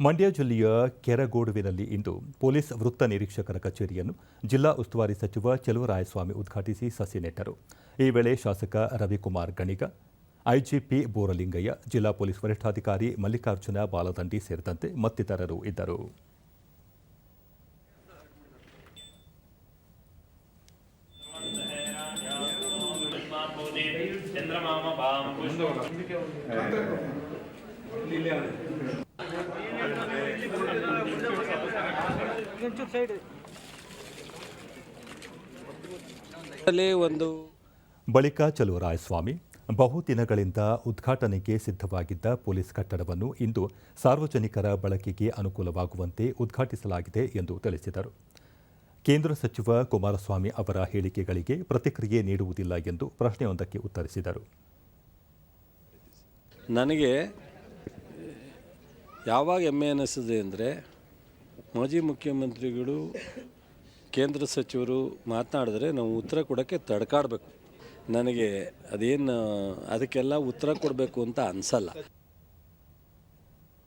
ಮಂಡ್ಯ ಜಿಲ್ಲೆಯ ಕೆರಗೋಡುವಿನಲ್ಲಿ ಇಂದು ಪೊಲೀಸ್ ವೃತ್ತ ನಿರೀಕ್ಷಕರ ಕಚೇರಿಯನ್ನು ಜಿಲ್ಲಾ ಉಸ್ತುವಾರಿ ಸಚಿವ ಚೆಲುವರಾಯಸ್ವಾಮಿ ಉದ್ಘಾಟಿಸಿ ಸಸಿ ನೆಟ್ಟರು ಈ ವೇಳೆ ಶಾಸಕ ರವಿಕುಮಾರ್ ಗಣಿಗ ಐಜಿಪಿ ಬೋರಲಿಂಗಯ್ಯ ಜಿಲ್ಲಾ ಪೊಲೀಸ್ ವರಿಷ್ಠಾಧಿಕಾರಿ ಮಲ್ಲಿಕಾರ್ಜುನ ಬಾಲದಂಡಿ ಸೇರಿದಂತೆ ಮತ್ತಿತರರು ಇದ್ದರು. ಚಂದ್ರಮಾಮ ಒಂದು ಬಳಿಕ ಚಲುವರಾಯಸ್ವಾಮಿ ಬಹುದಿನಗಳಿಂದ ಉದ್ಘಾಟನೆಗೆ ಸಿದ್ಧವಾಗಿದ್ದ ಪೊಲೀಸ್ ಕಟ್ಟಡವನ್ನು ಇಂದು ಸಾರ್ವಜನಿಕರ ಬಳಕೆಗೆ ಅನುಕೂಲವಾಗುವಂತೆ ಉದ್ಘಾಟಿಸಲಾಗಿದೆ ಎಂದು ತಿಳಿಸಿದರು. ಕೇಂದ್ರ ಸಚಿವ ಕುಮಾರಸ್ವಾಮಿ ಅವರ ಹೇಳಿಕೆಗಳಿಗೆ ಪ್ರತಿಕ್ರಿಯೆ ನೀಡುವುದಿಲ್ಲ ಎಂದು ಪ್ರಶ್ನೆಯೊಂದಕ್ಕೆ ಉತ್ತರಿಸಿದರು. ನನಗೆ ಯಾವಾಗ ಹೆಮ್ಮೆ ಅನ್ನಿಸಿದೆ ಅಂದರೆ ಮಾಜಿ ಮುಖ್ಯಮಂತ್ರಿಗಳು, ಕೇಂದ್ರ ಸಚಿವರು ಮಾತನಾಡಿದ್ರೆ ನಾವು ಉತ್ತರ ಕೊಡೋಕ್ಕೆ ತಡ್ಕಾಡಬೇಕು. ನನಗೆ ಅದೇನು, ಅದಕ್ಕೆಲ್ಲ ಉತ್ತರ ಕೊಡಬೇಕು ಅಂತ ಅನಿಸಲ್ಲ.